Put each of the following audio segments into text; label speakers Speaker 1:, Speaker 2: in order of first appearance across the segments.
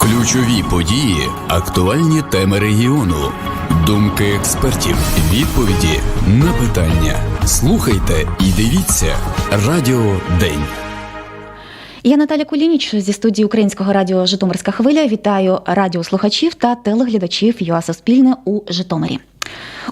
Speaker 1: Ключові події, актуальні теми регіону, думки експертів, відповіді на питання. Слухайте і дивіться Радіо День.
Speaker 2: Я Наталя Кулініч зі студії Українського радіо Житомирська хвиля. Вітаю радіослухачів та телеглядачів ЮА Суспільне у Житомирі.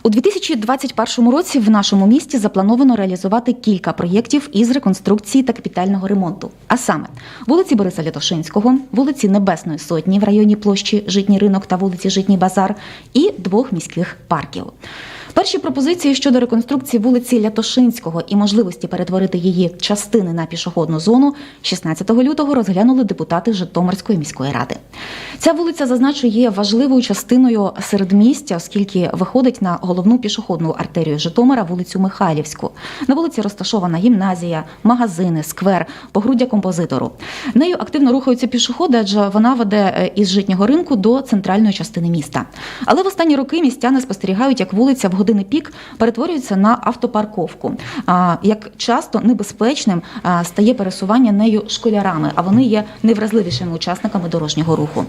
Speaker 2: У 2021 році в нашому місті заплановано реалізувати кілька проєктів із реконструкції та капітального ремонту. А саме вулиці Бориса Лятошинського, вулиці Небесної Сотні в районі площі Житній ринок та вулиці Житній Базар і двох міських парків. Перші пропозиції щодо реконструкції вулиці Лятошинського і можливості перетворити її частини на пішохідну зону 16 лютого розглянули депутати Житомирської міської ради. Ця вулиця, зазначу, є важливою частиною середмістя, оскільки виходить на головну пішохідну артерію Житомира, вулицю Михайлівську. На вулиці розташована гімназія, магазини, сквер, погруддя композитору. Нею активно рухаються пішоходи, адже вона веде е, із житнього ринку до центральної частини міста. Але в останні роки містяни спостерігають, як вулиця в години пік перетворюється на автопарковку. Як часто небезпечним стає пересування нею школярами, а вони є найвразливішими учасниками дорожнього руху.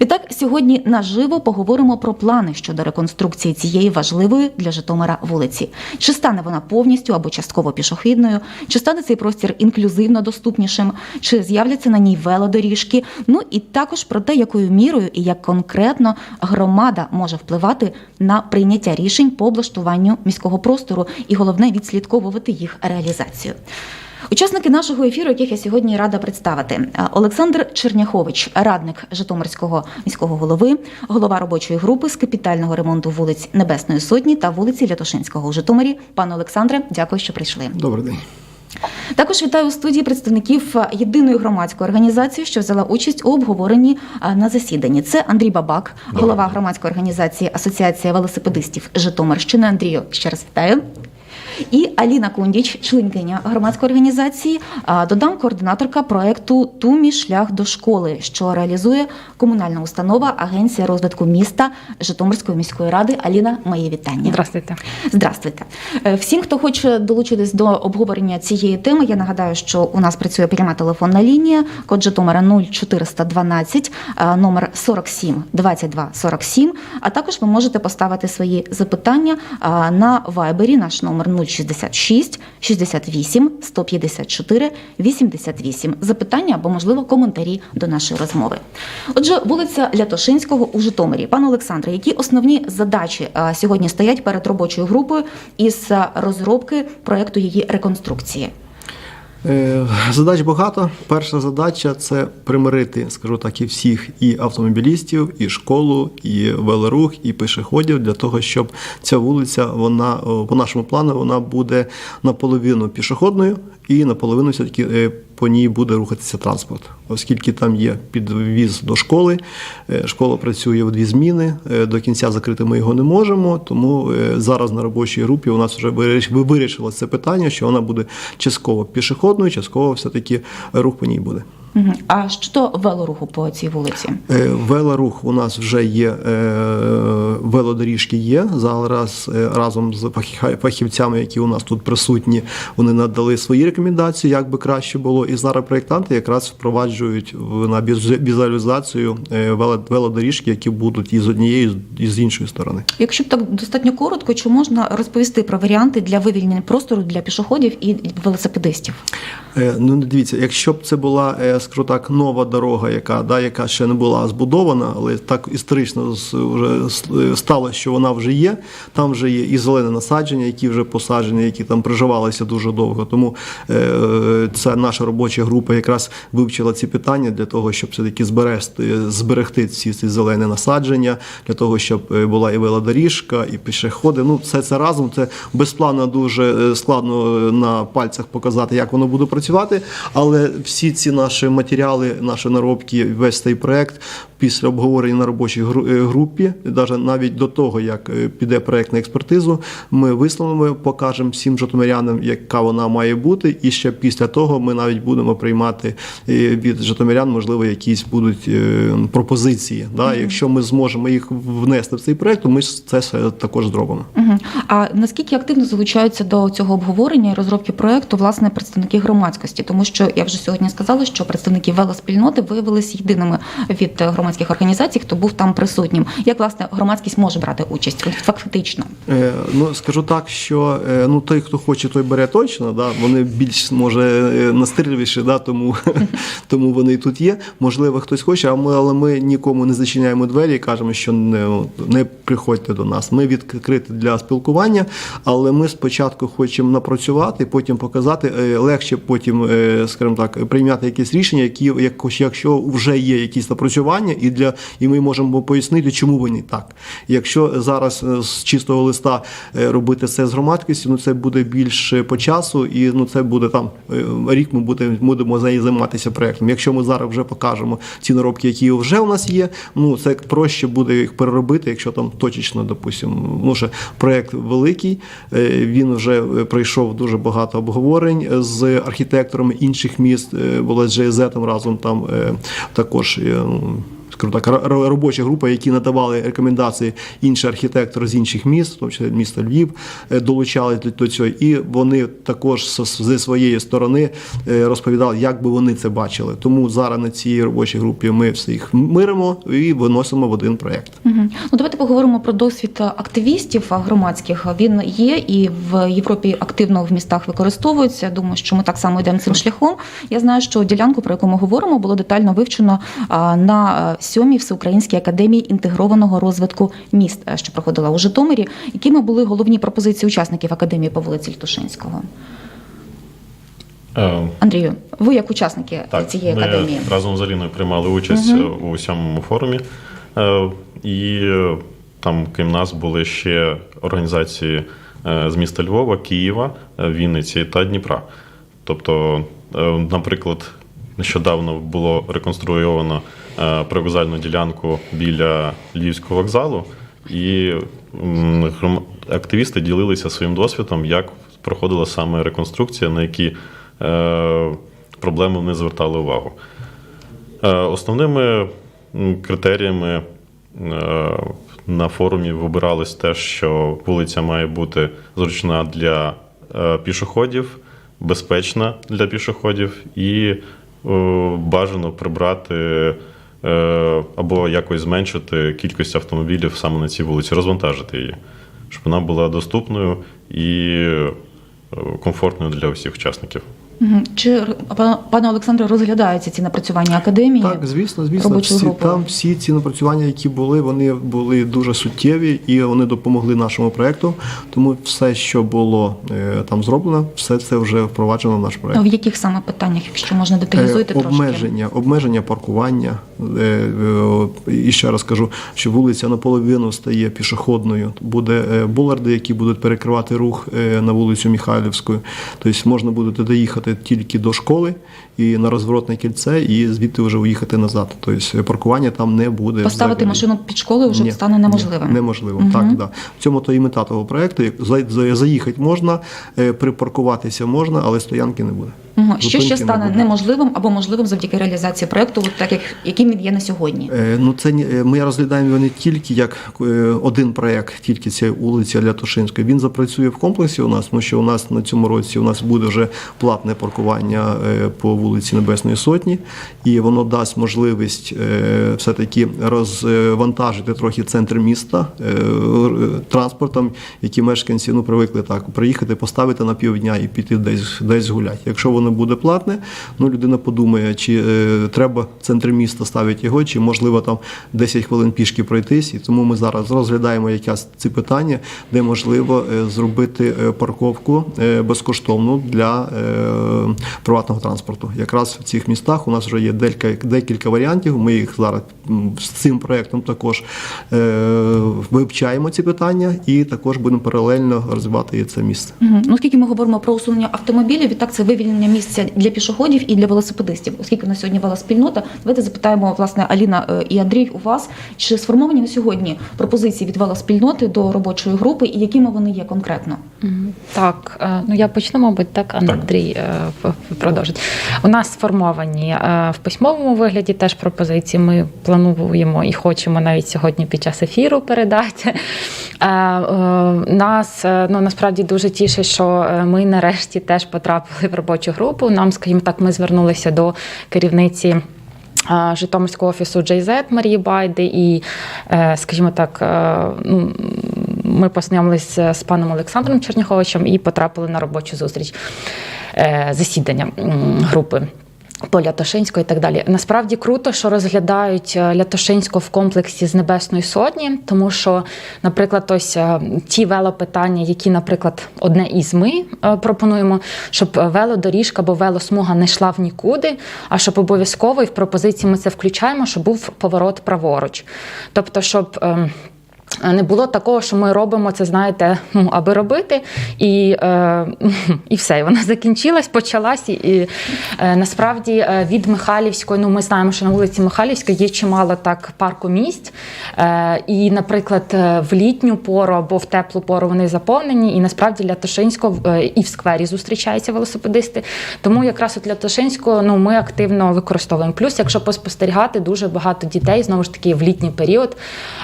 Speaker 2: Відтак сьогодні наживо поговоримо про плани щодо реконструкції цієї важливої для Житомира вулиці. Чи стане вона повністю або частково пішохідною, чи стане цей простір інклюзивно доступнішим, чи з'являться на ній велодоріжки. Ну і також про те, якою мірою і як конкретно громада може впливати на прийняття рішень по облаштуванню міського простору, і головне відслідковувати їх реалізацію. Учасники нашого ефіру, яких я сьогодні рада представити, Олександр Черняхович, радник Житомирського міського голови, голова робочої групи з капітального ремонту вулиць Небесної Сотні та вулиці Лятошинського у Житомирі. Пане Олександре, дякую, що прийшли.
Speaker 3: Добрий день.
Speaker 2: Також вітаю у студії представників єдиної громадської організації, що взяла участь у обговоренні на засіданні. Це Андрій Бабак, голова громадської організації Асоціація велосипедистів Житомирщини. Андрію, ще раз вітаю. І Аліна Кундіч, членкиня громадської організації, додам координаторка проекту Тумі шлях до школи, що реалізує комунальна установа Агенція розвитку міста Житомирської міської ради. Аліна, мої вітання.
Speaker 4: Здравствуйте.
Speaker 2: Здравствуйте. Е, Всім, хто хоче долучитись до обговорення цієї теми, я нагадаю, що у нас працює пряма телефонна лінія, код Житомира 0412, е, номер 47 22 47, а також ви можете поставити свої запитання е, на вайбері, наш номер 066 68 154 88. Запитання або, можливо, коментарі до нашої розмови. Отже, вулиця Лятошинського у Житомирі. Пане Олександре, які основні задачі сьогодні стоять перед робочою групою із розробки проекту її реконструкції?
Speaker 3: Е, Задач багато. Перша задача це примирити, скажу так, і всіх і автомобілістів, і школу, і велорух, і пішоходів для того, щоб ця вулиця, вона по нашому плану, вона буде наполовину пішохідною і наполовину все-таки е, по ній буде рухатися транспорт, оскільки там є підвіз до школи. е, Школа працює в дві зміни. е, До кінця закрити ми його не можемо. Тому е, зараз на робочій групі у нас вже виріш- вирішилось це питання, що вона буде частково пішохідною, частково все-таки рух по ній буде.
Speaker 2: А щодо велоруху по цій вулиці?
Speaker 3: Е, Велорух у нас вже є, е, велодоріжки є. Зараз е, разом з фахівцями, які у нас тут присутні, вони надали свої рекомендації, як би краще було. І зараз проєктанти якраз впроваджують на візу- візуалізацію велодоріжки, які будуть і з однієї, і з іншої сторони.
Speaker 2: Якщо б так достатньо коротко, чи можна розповісти про варіанти для вивільнення простору для пішоходів і велосипедистів?
Speaker 3: Ну, дивіться, якщо б це була, скажу так, нова дорога, яка, да, яка ще не була збудована, але так історично вже стало, що вона вже є. Там вже є і зелене насадження, які вже посаджені, які там приживалися дуже довго. Тому е, ця наша робоча група якраз вивчила ці питання для того, щоб все-таки зберегти, зберегти ці, ці зелені насадження, для того, щоб е, була і велодоріжка, і пішоходи. Ну, все це разом. Це безпланно дуже е, складно е, на пальцях показати, як воно буде працювати. Але всі ці наші матеріали, наші наробки, весь цей проект після обговорення на робочій е, групі, навіть до того, як е, піде проект на експертизу, ми висловимо, покажемо всім житомирянам, яка вона має бути. І ще після того ми навіть будемо приймати е, від житомирян, можливо, якісь будуть пропозиції. Да? Якщо ми зможемо їх внести в цей проект, то ми це все також зробимо.
Speaker 2: Угу. А наскільки активно залучаються до цього обговорення і розробки проекту власне представники громадськості? Тому що я вже сьогодні сказала, що представники велоспільноти виявилися єдиними від громадських організацій, хто був там присутнім. Як власне громадськість може брати участь фактично?
Speaker 3: Е, Ну, скажу так, що е, ну, той, хто хоче, той бере точно. Да? Вони більш може е, настирливіші, да? тому, тому вони і тут є. Можливо, хтось хоче, а ми, але ми нікому не зачиняємо двері і кажемо, що не, не приходьте до нас. Ми відкриті для спілкування, але ми спочатку хочемо напрацювати, потім показати. Е, Легше потім, е, скажімо так, прийняти якісь рішення, які якось, якщо вже є якісь напрацювання, і для і ми можемо пояснити, чому вони так. Якщо зараз е, з чистого листа е, робити це з громадськістю, ну це буде більше по часу, і ну це буде там е, рік. Ми будемо займатися проектом. Якщо ми зараз вже покажемо ці наробки, які вже у нас є, ну це проще буде їх переробити, якщо там точечно, допустимо, ну проект великий. Він вже пройшов дуже багато обговорень з архітекторами інших міст. Була з GIZ разом там е, також. Скажімо так, робоча група, які надавали рекомендації інші архітектори з інших міст, числі міста Львів, е, долучали до- цього, і вони також зі своєї сторони е, розповідали, як би вони це бачили. Тому зараз на цій робочій групі ми всіх миримо і виносимо в один проєкт.
Speaker 2: Мгм. Ну давайте поговоримо про досвід активістів громадських. Він є і в Європі активно в містах використовується. Думаю, що ми так само йдемо цим шляхом. Я знаю, що ділянку, про яку ми говоримо, було детально вивчено на е, сьомій всеукраїнській академії інтегрованого розвитку міст, е, що проходила у Житомирі. Якими були головні пропозиції учасників академії по вулиці Льтушинського?
Speaker 4: Е,
Speaker 2: Андрію, ви як учасники
Speaker 4: Так,
Speaker 2: цієї
Speaker 4: ми
Speaker 2: академії?
Speaker 4: разом з Аліною приймали участь е, у сьомому форумі, і там, крім нас, були ще організації з міста Львова, Києва, Вінниці та Дніпра. Тобто, наприклад, нещодавно було реконструйовано привокзальну ділянку біля Львівського вокзалу, і активісти ділилися своїм досвідом, як проходила саме реконструкція, на які е, проблеми вони звертали увагу. Е, Основними критеріями е, на форумі вибиралось те, що вулиця має бути зручна для е, пішоходів, безпечна для пішоходів і е, бажано прибрати е, або якось зменшити кількість автомобілів саме на цій вулиці, розвантажити її, щоб вона була доступною і е, комфортною для всіх учасників.
Speaker 2: Чи пане- Олександре розглядаються ці напрацювання академії?
Speaker 3: Так, звісно, звісно, всі, там всі ці напрацювання, які були, вони були дуже суттєві і вони допомогли нашому проекту. Тому все, що було е, там зроблено, все це вже впроваджено в наш проект.
Speaker 2: В яких саме питаннях, якщо можна деталізуйте
Speaker 3: Е,
Speaker 2: трошки?
Speaker 3: обмеження, обмеження паркування. Е, І ще раз кажу, що вулиця наполовину стає пішохідною. Буде буларди, які будуть перекривати рух на вулицю Михайлівську. Тобто можна буде тільки до школи і на розворотне кільце, і звідти вже уїхати назад. Тобто паркування там не буде.
Speaker 2: Поставити
Speaker 3: взагалі.
Speaker 2: машину під школою вже
Speaker 3: Ні,
Speaker 2: стане неможливим.
Speaker 3: Ні, неможливо, так, да. В цьому то і мета того проекту. Заїхати можна, е, припаркуватися можна, але стоянки не буде.
Speaker 2: Мгм. Що ще
Speaker 3: не
Speaker 2: стане
Speaker 3: буде.
Speaker 2: неможливим або можливим завдяки реалізації проекту, от так як яким він є на сьогодні?
Speaker 3: Е, Ну, це е, ми розглядаємо його не тільки як е, один проект, тільки ця вулиця Лятошинської. Він запрацює в комплексі у нас, тому що у нас на цьому році у нас буде вже платне паркування е, по вулиці Небесної Сотні, і воно дасть можливість е, все-таки розвантажити трохи центр міста е, транспортом, які мешканці ну, привикли так приїхати, поставити на півдня і піти десь десь гуляти. Якщо воно буде платне, ну людина подумає, чи е, треба в центрі міста ставити його, чи можливо там 10 хвилин пішки пройтись. І тому ми зараз розглядаємо якраз ці питання, де можливо е, зробити е, парковку безкоштовну для приватного транспорту. Якраз в цих містах у нас вже є декілька, декілька варіантів. Ми їх зараз з цим проектом також вивчаємо ці питання і також будемо паралельно розвивати це місце.
Speaker 2: Мгм. Ну, оскільки ми говоримо про усунення автомобілів, відтак це вивільнення місця для пішоходів і для велосипедистів. Оскільки на сьогодні велоспільнота, давайте запитаємо власне Аліна е, і Андрій у вас, чи сформовані на сьогодні пропозиції від велоспільноти до робочої групи, і якими вони є конкретно?
Speaker 5: Так, е, ну я почну, мабуть, так. Андрій е, продовжить. У нас сформовані е, в письмовому вигляді теж пропозиції. Ми плануємо і хочемо навіть сьогодні під час ефіру передати. Нас ну насправді дуже тішить, що ми нарешті теж потрапили в робочу групу. Нам, скажімо так, ми звернулися до керівниці. Житомирського офісу JZ Марії Байди, і, скажімо так, ну, ми познайомилися з паном Олександром Черняховичем і потрапили на робочу зустріч е, засідання групи. По Лятошинську і так далі. Насправді круто, що розглядають е, Лятошинську в комплексі з Небесної Сотні, тому що, наприклад, ось е, ті велопитання, які, наприклад, одне із ми пропонуємо, щоб велодоріжка або велосмуга не йшла в нікуди, а щоб обов'язково і в пропозиції ми це включаємо, щоб був поворот праворуч. Тобто, щоб. Ем, не було такого, що ми робимо це, знаєте, ну аби робити, і е, і все. І вона закінчилась, почалась. І, і е, насправді е, від Михайлівської, ну ми знаємо, що на вулиці Михайлівської є чимало так парку місць. Е, і, наприклад, е, в літню пору або в теплу пору вони заповнені. І насправді для Тошинського е, і в сквері зустрічаються велосипедисти. Тому якраз от для Тошинського ну, ми активно використовуємо. Плюс, якщо поспостерігати, дуже багато дітей знову ж таки в літній період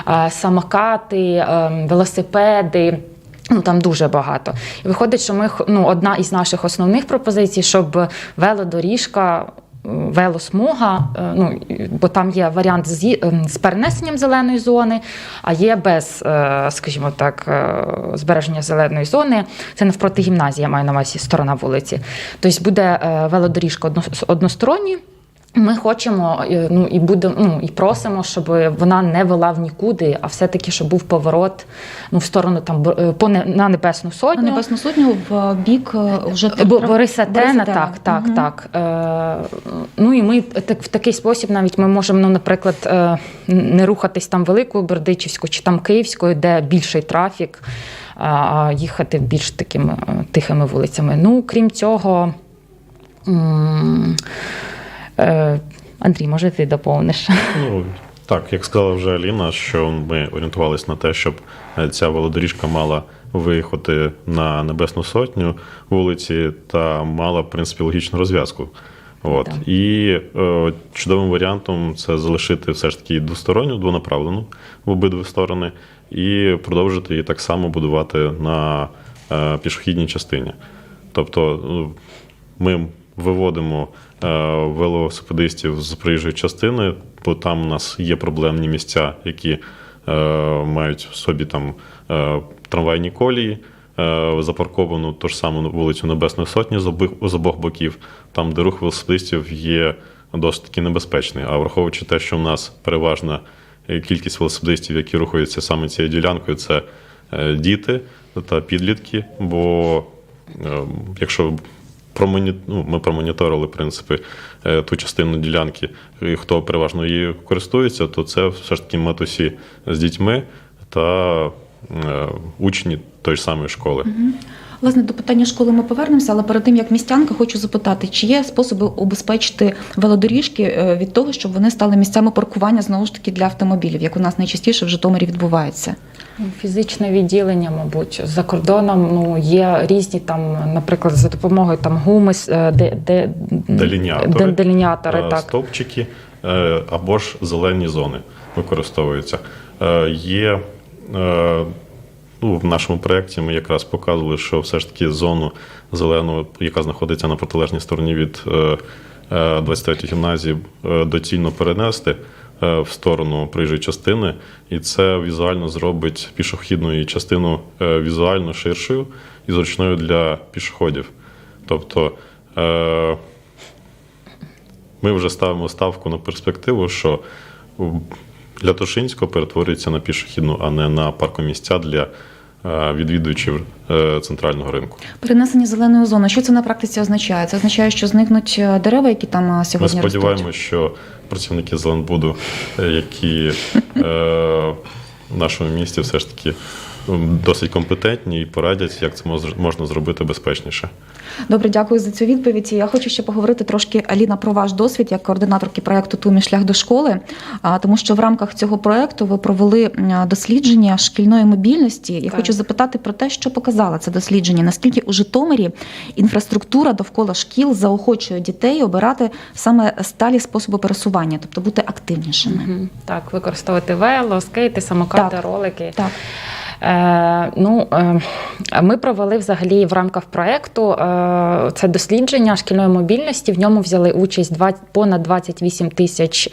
Speaker 5: е, самокати, е, велосипеди. Ну там дуже багато. І виходить, що ми ну, одна із наших основних пропозицій, щоб велодоріжка. Велосмуга, е, ну бо там є варіант з, ем, з перенесенням зеленої зони, а є без, е, скажімо так, е, збереження зеленої зони. Це навпроти гімназії, я маю на увазі сторона вулиці. Тобто буде велодоріжка одно- односторонні. Ми хочемо е, ну і будемо ну і просимо, щоб вона не вела в нікуди, а все-таки щоб був поворот ну в сторону там е, по не- на небесну
Speaker 2: На
Speaker 5: сотню.
Speaker 2: Небесну сотню в бік е, вже
Speaker 5: Бо- Бориса Тена, так, так,
Speaker 2: Мгм.
Speaker 5: так. Е, ну і ми так в такий спосіб навіть ми можемо, ну, наприклад, е, не рухатись там великою Бердичівською чи там Київською, де більший трафік, а- а їхати більш такими е, тихими вулицями. Ну, крім цього. м, е, Андрій, може, ти доповниш?
Speaker 4: Ну, так, як сказала вже Аліна, що ми орієнтувалися на те, щоб е, ця велодоріжка мала виїхати на Небесну Сотню вулиці та мала, в принципі, логічну розв'язку. От.
Speaker 5: Так.
Speaker 4: І е, чудовим варіантом це залишити все ж таки двосторонню, двонаправлену в обидві сторони, і продовжити її так само будувати на е, пішохідній частині. Тобто ну, ми виводимо е, велосипедистів з проїжджої частини, бо там у нас є проблемні місця, які е, мають в собі там е, трамвайні колії, запарковану ту ж саму вулицю Небесної Сотні з обох, з обох боків, там, де рух велосипедистів є досить таки небезпечний. А враховуючи те, що в нас переважна кількість велосипедистів, які рухаються саме цією ділянкою, це діти та підлітки. Бо якщо. Ну, ми промоніторили в принципі, е, ту частину ділянки, і хто переважно її користується, то це все ж таки матусі з дітьми та е, учні тої ж самої школи.
Speaker 2: Власне, до питання школи ми повернемося, але перед тим як містянка, хочу запитати, чи є способи обезпечити велодоріжки е, від того, щоб вони стали місцями паркування знову ж таки для автомобілів, як у нас найчастіше в Житомирі відбувається.
Speaker 5: Фізичне відділення, мабуть, за кордоном ну є різні там, наприклад, за допомогою там гуми, е, де, де,
Speaker 4: Делініатори,
Speaker 5: де- делініатори,
Speaker 4: Е,
Speaker 5: так.
Speaker 4: стовпчики або ж зелені зони використовуються. Е, е, ну, в нашому проєкті ми якраз показували, що все ж таки зону зелену, яка знаходиться на протилежній стороні від е, е, 23 гімназії, е, доцільно перенести е, в сторону проїжджої частини, і це візуально зробить пішохідну її частину е, візуально ширшою і зручною для пішоходів. Тобто е, ми вже ставимо ставку на перспективу, що для Тушинського перетворюється на пішохідну, а не на паркомісця для е, відвідувачів е, центрального ринку.
Speaker 2: Перенесення зеленої зони. Що це на практиці означає? Це означає, що зникнуть е, дерева, які там сьогодні. Ми
Speaker 4: сподіваємося, що працівники Зеленбуду, які в нашому місті все ж таки досить компетентні і порадять, як це можна зробити безпечніше.
Speaker 2: Добре, дякую за цю відповідь. Я хочу ще поговорити трошки Аліна про ваш досвід як координаторки проекту Тумі шлях до школи. А, Тому що в рамках цього проекту ви провели дослідження шкільної мобільності. Я
Speaker 5: Так.
Speaker 2: хочу запитати про те, що показало це дослідження. Наскільки у Житомирі інфраструктура довкола шкіл заохочує дітей обирати саме сталі способи пересування, тобто бути активнішими.
Speaker 5: Мгм. Так, використовувати вело, скейти, самокати,
Speaker 2: Так.
Speaker 5: ролики.
Speaker 2: Так.
Speaker 5: Е, ну, е, ми провели взагалі в рамках проєкту е, це дослідження шкільної мобільності. В ньому взяли участь 20, понад 28 тисяч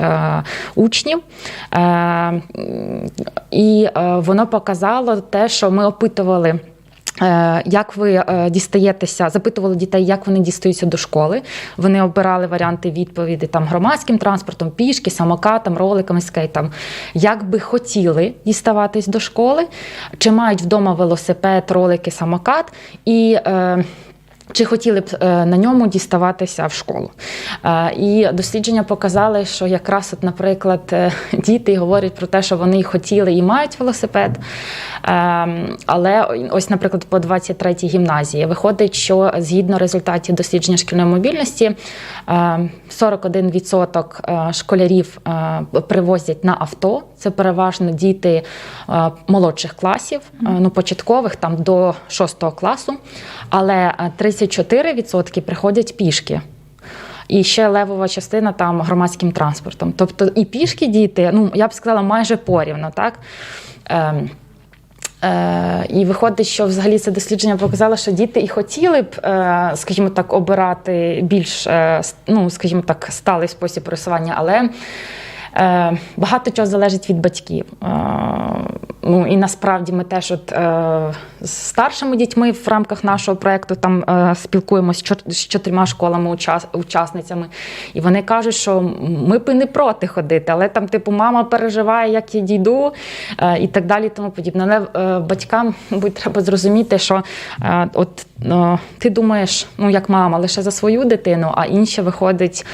Speaker 5: учнів. І воно показало те, що ми опитували. Е, Як ви е, дістаєтеся, запитували дітей, як вони дістаються до школи. Вони обирали варіанти відповіді там громадським транспортом, пішки, самокатом, роликами, скейтом. Як би хотіли діставатись до школи, чи мають вдома велосипед, ролики, самокат і. Е, чи хотіли б е, на ньому діставатися в школу? Е, І дослідження показали, що якраз, от, наприклад, е, діти говорять про те, що вони хотіли і мають велосипед. Ем, Але ось, наприклад, по 23-й гімназії виходить, що згідно результатів дослідження шкільної мобільності, е, 41% е, школярів привозять на авто. Це переважно діти е, молодших класів, е, ну початкових там до 6 класу. Але е, 34% приходять пішки. І ще левова частина там громадським транспортом. Тобто і пішки діти, ну я б сказала, майже порівно, так. Ем, Е, і виходить, що взагалі це дослідження показало, що діти і хотіли б, е, скажімо так, обирати більш, е, ну, скажімо так, сталий спосіб пересування, але е, багато чого залежить від батьків. Е, ну, і насправді ми теж от, е, з старшими дітьми в рамках нашого проєкту там е, спілкуємося з чот- чотирма школами, учасницями, І вони кажуть, що ми б не проти ходити, але там, типу, мама переживає, як я дійду, е, і так далі, тому подібне. Але е, батькам, мабуть, треба зрозуміти, що от ти думаєш, ну як мама, лише за свою дитину, а інше виходить.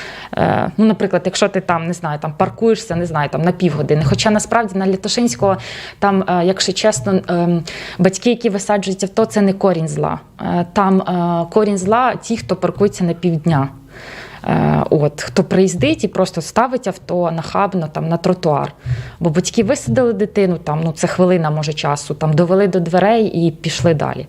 Speaker 5: Ну, наприклад, якщо ти там не знаю, там паркуєшся, не знаю, там на півгодини. Хоча насправді на Літошинського, там, якщо чесно, е, батьки, які висаджують авто, це не корінь зла. Е, Там е, корінь зла ті, хто паркується на півдня. Е, От, хто приїздить і просто ставить авто нахабно там на тротуар. Бо батьки висадили дитину, там, ну, це хвилина може часу, там, довели до дверей і пішли далі.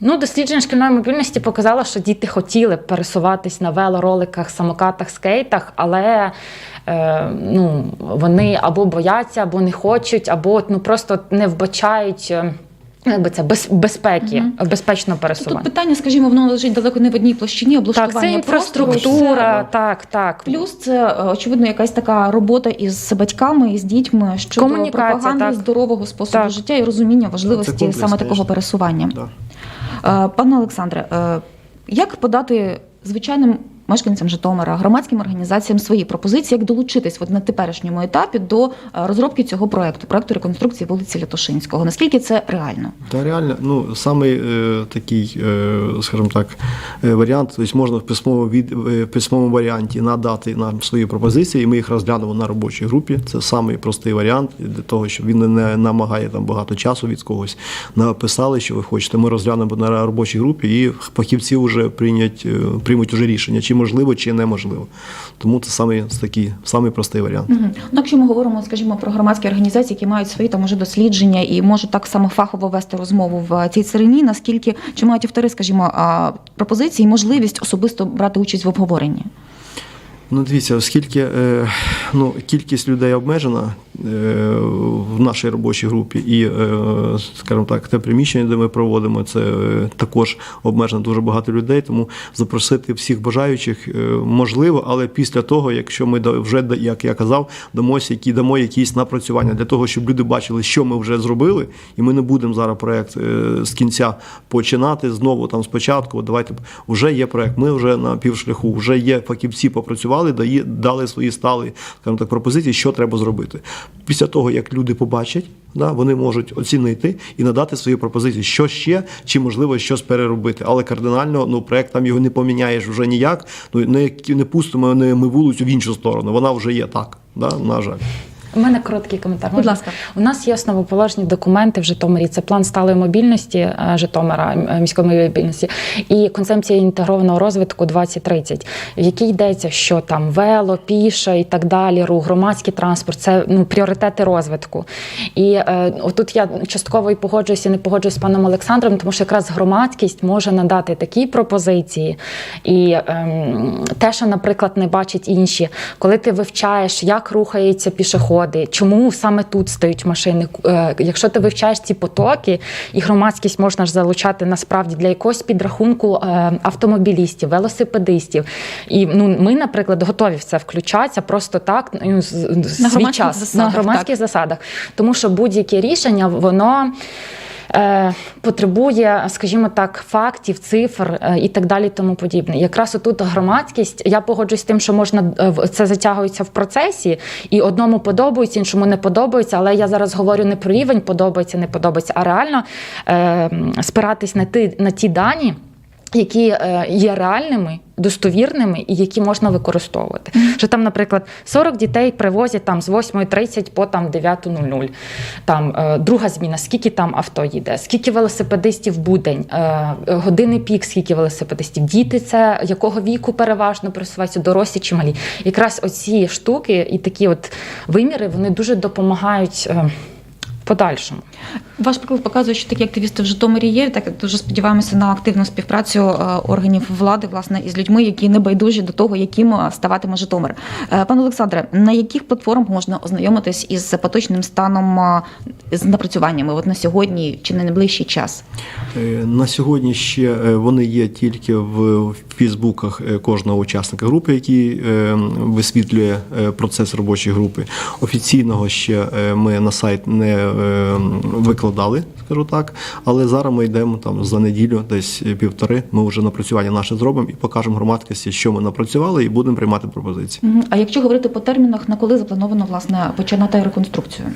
Speaker 5: Ну, дослідження шкільної мобільності показало, що діти хотіли б пересуватись на велороликах, самокатах, скейтах, але е, ну, вони або бояться, або не хочуть, або ну, просто не вбачають. е, Якби це без, безпеки, безпечного
Speaker 2: Тут
Speaker 5: пересування.
Speaker 2: питання, скажімо, воно лежить далеко не в одній площині, облаштування
Speaker 5: Так, це інфраструктура,
Speaker 2: це-
Speaker 5: так, так.
Speaker 2: Плюс це е, очевидно якась така робота із батьками і з дітьми щодо пропаганди
Speaker 5: так.
Speaker 2: здорового способу
Speaker 5: Так.
Speaker 2: життя і розуміння важливості саме такого пересування.
Speaker 3: Да.
Speaker 2: Е, Пане Олександре, е, як подати звичайним мешканцям Житомира, громадським організаціям свої пропозиції, як долучитись от на теперішньому етапі до е, розробки цього проекту, проекту реконструкції вулиці Лятошинського? Наскільки це реально?
Speaker 3: Та реально, ну самий е, такий, е, скажімо так, е, варіант, тобто можна в письмовому від письмовому варіанті надати нам свої пропозиції, і ми їх розглянемо на робочій групі. Це самий простий варіант для того, щоб він не намагає там багато часу від когось. Написали, що ви хочете. Ми розглянемо на робочій групі, і фахівці вже прийнять, приймуть уже рішення, чи можливо, чи неможливо. Тому це самий такий самий простий варіант.
Speaker 2: Угу. Ну, якщо ми говоримо, скажімо, про громадські організації, які мають свої там уже дослідження і можуть так само фахово вести розмову в цій царині, наскільки чи мають автори, скажімо, пропозиції, і можливість особисто брати участь в обговоренні?
Speaker 3: Ну, дивіться, оскільки е, ну, кількість людей обмежена е, в нашій робочій групі, і, е, скажімо так, те приміщення, де ми проводимо, це е, також обмежено дуже багато людей. Тому запросити всіх бажаючих можливо, але після того, якщо ми вже, як я казав, дамося, які дамо якісь напрацювання для того, щоб люди бачили, що ми вже зробили, і ми не будемо зараз проект з кінця починати знову там спочатку. Давайте вже є проект. Ми вже на півшляху, вже є фахівці, попрацювали, дали свої стали скажімо так, пропозиції, що треба зробити. Після того, як люди побачать, да, вони можуть оцінити і надати свої пропозиції, що ще, чи можливо щось переробити. Але кардинально ну проект там його не поміняєш вже ніяк. Ну не, не пустимо не ми вулицю в іншу сторону. Вона вже є так. Да, на жаль.
Speaker 5: У мене короткий коментар.
Speaker 2: Будь ласка.
Speaker 5: У нас є основоположні документи в Житомирі. Це план сталої мобільності е, Житомира, міської мобільності і концепція інтегрованого розвитку 2030, в якій йдеться, що там вело, піша і так далі, рух, громадський транспорт це ну, пріоритети розвитку. І е, отут я частково і погоджуюся, і не погоджуюся з паном Олександром, тому що якраз громадськість може надати такі пропозиції, і ем, те, що, наприклад, не бачать інші, коли ти вивчаєш, як рухається пішохід. Переходи, чому саме тут стають машини. Е, Якщо ти вивчаєш ці потоки, і громадськість можна ж залучати насправді для якогось підрахунку е, автомобілістів, велосипедистів. І ну ми, наприклад, готові в це включатися просто так ну, свій час
Speaker 2: засадах,
Speaker 5: на громадських засадах, тому що будь-яке рішення воно. Е, Потребує, скажімо так, фактів, цифр е, і так далі, тому подібне. Якраз отут громадськість. Я погоджуюсь з тим, що можна е, це затягується в процесі, і одному подобається, іншому не подобається. Але я зараз говорю не про рівень подобається, не подобається, а реально спиратись на ті, на ті дані. Які е, є реальними, достовірними і які можна використовувати. Що там, наприклад, 40 дітей привозять там з 8.30 по там 9.00. Там е, друга зміна, скільки там авто їде, скільки велосипедистів в будень, е, години пік, скільки велосипедистів. Діти це якого віку переважно пересуваються, дорослі чи малі. Якраз оці штуки і такі от виміри вони дуже допомагають. Подальшому
Speaker 2: Ваш приклад показує, що такі активісти в Житомирі є. Так дуже сподіваємося на активну співпрацю е, органів влади власне із людьми, які не байдужі до того, яким е, ставатиме Житомир. Е, Пане Олександре, на яких платформах можна ознайомитись із поточним станом з напрацюваннями от на сьогодні чи на найближчий час?
Speaker 3: На сьогодні ще вони є тільки в фейсбуках кожного учасника групи, який висвітлює процес робочої групи. Офіційного ще ми на сайт не е, викладали, скажу так. Але зараз ми йдемо там за неділю, десь півтори. Ми вже напрацювання наше зробимо і покажемо громадськості, що ми напрацювали, і будемо приймати пропозиції.
Speaker 2: А якщо говорити по термінах, на коли заплановано власне починати реконструкцію?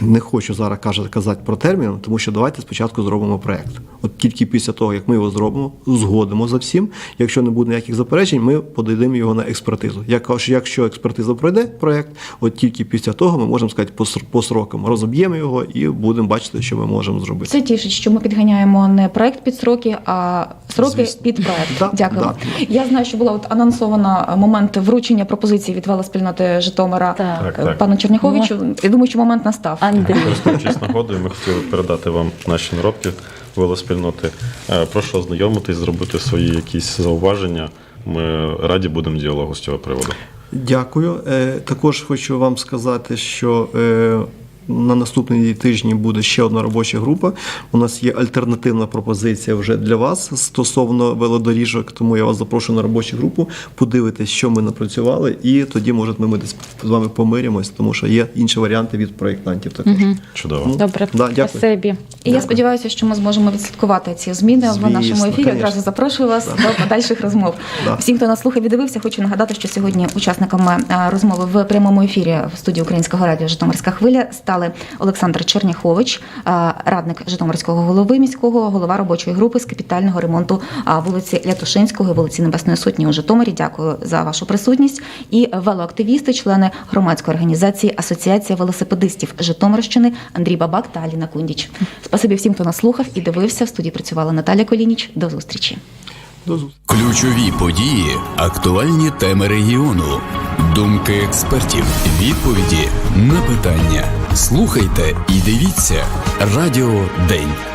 Speaker 3: Не хочу зараз казати про термін, тому що давайте спочатку зробимо проект. От тільки після того, як ми його зробимо, узгодимо за всім. Якщо не буде ніяких заперечень, ми подадимо його на експертизу. Якщо експертиза пройде проект, от тільки після того ми можемо сказати по срокам розоб'ємо його і будемо бачити, що ми можемо зробити.
Speaker 2: Це тішить, що ми підганяємо не проект під сроки, а сроки
Speaker 3: Звісно.
Speaker 2: під проект.
Speaker 3: Да,
Speaker 2: Дякуємо.
Speaker 3: да.
Speaker 2: Я знаю, що була от анонсована момент вручення пропозиції від велоспільноти Житомира
Speaker 5: Так.
Speaker 4: Так,
Speaker 2: е, пану Черняховичу. Я думаю, що момент настав.
Speaker 5: Андрій.
Speaker 4: Користуючись нагодою, ми хотіли передати вам наші наробки велоспільноти. Е, Прошу ознайомитись, зробити свої якісь зауваження. Ми раді будемо діалогу з цього приводу.
Speaker 3: Дякую. Е, Також хочу вам сказати, що е, на наступний тижні буде ще одна робоча група. У нас є альтернативна пропозиція вже для вас стосовно велодоріжок, тому я вас запрошую на робочу групу, подивитись, що ми напрацювали, і тоді, може, ми десь з вами помиримось, тому що є інші варіанти від проєктантів також.
Speaker 4: Чудово.
Speaker 3: Ну,
Speaker 5: Добре,
Speaker 3: Да, дякую.
Speaker 5: спасибі.
Speaker 2: І я сподіваюся, що ми зможемо відслідкувати ці зміни в нашому ефірі.
Speaker 3: конечно.
Speaker 2: Одразу запрошую вас до подальших розмов.
Speaker 3: Да.
Speaker 2: Всім, хто нас слухав і дивився, хочу нагадати, що сьогодні учасниками е, розмови в прямому ефірі в студії Українського радіо Житомирська хвиля стали Олександр Черняхович, е, радник Житомирського голови міського, голова робочої групи з капітального ремонту е, вулиці Лятушинського і вулиці Небесної Сотні у Житомирі. Дякую за вашу присутність. І велоактивісти, члени громадської організації Асоціація велосипедистів Житомирщини Андрій Бабак та Аліна Кундіч. Спасибі всім, хто нас слухав і дивився. В студії працювала Наталя Колініч. До зустрічі.
Speaker 3: До зустрічі.
Speaker 1: Ключові події, актуальні теми регіону, думки експертів, відповіді на питання. Слухайте і дивіться Радіо День.